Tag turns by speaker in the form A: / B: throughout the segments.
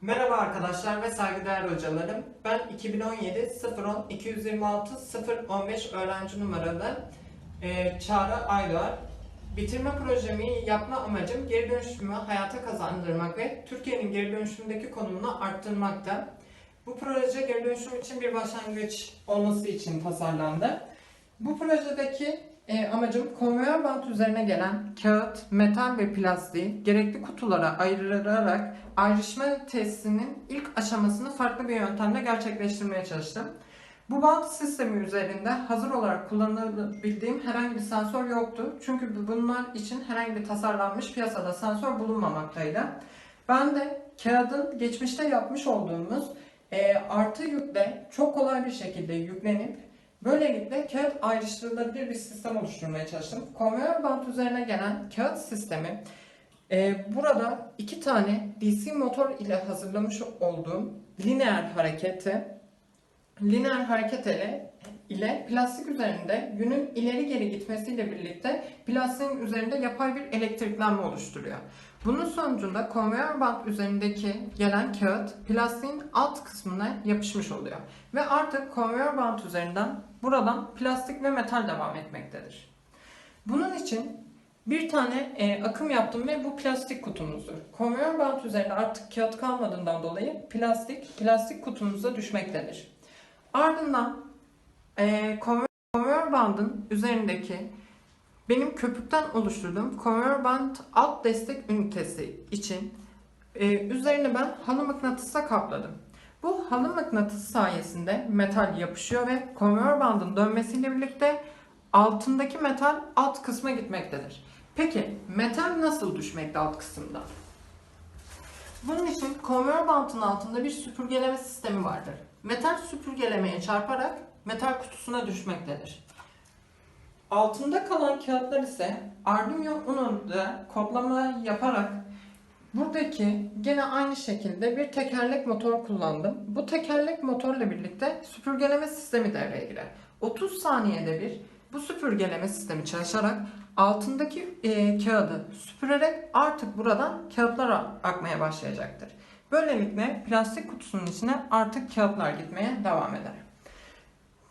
A: Merhaba arkadaşlar ve saygıdeğer hocalarım. Ben 2017 010 226 015 öğrenci numaralı e, Çağrı Aydoğar. Bitirme projemi yapma amacım geri dönüşümü hayata kazandırmak ve Türkiye'nin geri dönüşümdeki konumunu arttırmakta. Bu proje geri dönüşüm için bir başlangıç olması için tasarlandı. Bu projedeki e, amacım konveyör bant üzerine gelen kağıt, metal ve plastiği gerekli kutulara ayırarak ayrışma testinin ilk aşamasını farklı bir yöntemle gerçekleştirmeye çalıştım. Bu bant sistemi üzerinde hazır olarak kullanabildiğim herhangi bir sensör yoktu. Çünkü bunlar için herhangi bir tasarlanmış piyasada sensör bulunmamaktaydı. Ben de kağıdın geçmişte yapmış olduğumuz e, artı yükle çok kolay bir şekilde yüklenip Böylelikle kağıt ayrıştırılabilir bir sistem oluşturmaya çalıştım. Konveyör bant üzerine gelen kağıt sistemi e, burada iki tane DC motor ile hazırlamış olduğum lineer hareketi lineer hareket ile, ile plastik üzerinde yünün ileri geri gitmesiyle birlikte plastiğin üzerinde yapay bir elektriklenme oluşturuyor. Bunun sonucunda konveyör bant üzerindeki gelen kağıt plastiğin alt kısmına yapışmış oluyor. Ve artık konveyör bant üzerinden buradan plastik ve metal devam etmektedir. Bunun için bir tane e, akım yaptım ve bu plastik kutumuzdur. Konveyör bant üzerinde artık kağıt kalmadığından dolayı plastik plastik kutumuza düşmektedir. Ardından e, konveyör, bandın üzerindeki benim köpükten oluşturduğum konveyör band alt destek ünitesi için e, üzerine ben halı mıknatısla kapladım. Bu halı mıknatıs sayesinde metal yapışıyor ve konveyör bandın dönmesiyle birlikte altındaki metal alt kısma gitmektedir. Peki metal nasıl düşmekte alt kısımda? Bunun için konveyör bantın altında bir süpürgeleme sistemi vardır. Metal süpürgelemeye çarparak metal kutusuna düşmektedir. Altında kalan kağıtlar ise Arduino Uno'da kodlama yaparak buradaki gene aynı şekilde bir tekerlek motor kullandım. Bu tekerlek motorla birlikte süpürgeleme sistemi devreye girer. 30 saniyede bir bu süpürgeleme sistemi çalışarak altındaki e, kağıdı süpürerek artık buradan kağıtlar akmaya başlayacaktır. Böylelikle plastik kutusunun içine artık kağıtlar gitmeye devam eder.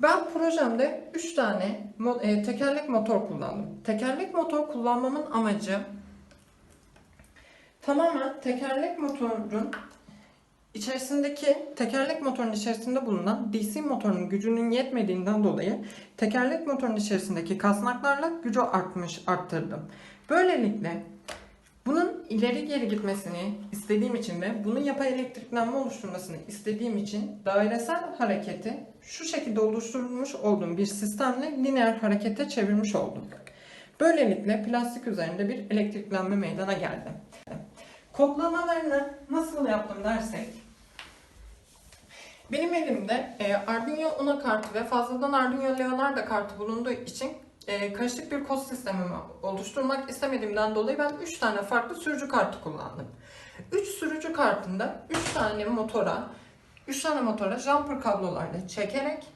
A: Ben projemde 3 tane e, tekerlek motor kullandım. Tekerlek motor kullanmamın amacı tamamen tekerlek motorun içerisindeki tekerlek motorun içerisinde bulunan DC motorun gücünün yetmediğinden dolayı tekerlek motorun içerisindeki kasnaklarla gücü artmış arttırdım. Böylelikle bunun ileri geri gitmesini istediğim için ve bunun yapay elektriklenme oluşturmasını istediğim için dairesel hareketi şu şekilde oluşturmuş olduğum bir sistemle lineer harekete çevirmiş oldum. Böylelikle plastik üzerinde bir elektriklenme meydana geldi. Kodlamalarını nasıl yaptım dersek benim elimde e, Arduino Uno kartı ve fazladan Arduino Leonardo kartı bulunduğu için e, karışık bir kod sistemimi oluşturmak istemediğimden dolayı ben 3 tane farklı sürücü kartı kullandım. 3 sürücü kartında 3 tane motora 3 tane motora jumper kablolarla çekerek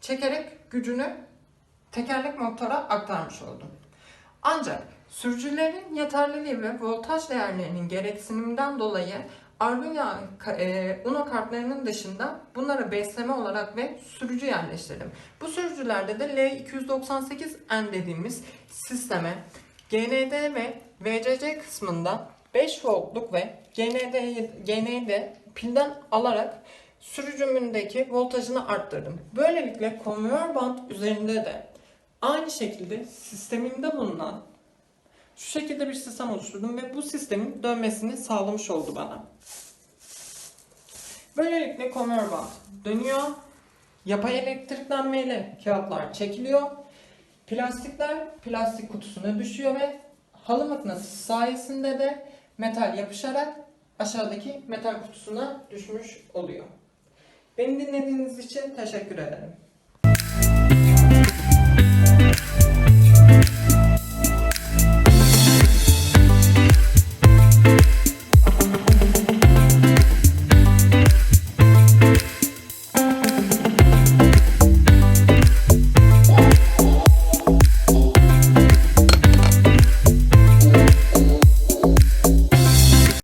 A: çekerek gücünü tekerlek motora aktarmış oldum. Ancak sürücülerin yeterliliği ve voltaj değerlerinin gereksiniminden dolayı Arduino e, Uno kartlarının dışında bunlara besleme olarak ve sürücü yerleştirdim. Bu sürücülerde de L298N dediğimiz sisteme GND ve VCC kısmında 5 voltluk ve GND, GND pilden alarak sürücümündeki voltajını arttırdım. Böylelikle konveyör band üzerinde de aynı şekilde sistemimde bulunan şu şekilde bir sistem oluşturdum ve bu sistemin dönmesini sağlamış oldu bana. Böylelikle konveyör band dönüyor. Yapay elektriklenmeyle kağıtlar çekiliyor. Plastikler plastik kutusuna düşüyor ve halı mıknatıs sayesinde de metal yapışarak aşağıdaki metal kutusuna düşmüş oluyor. Beni dinlediğiniz için teşekkür ederim.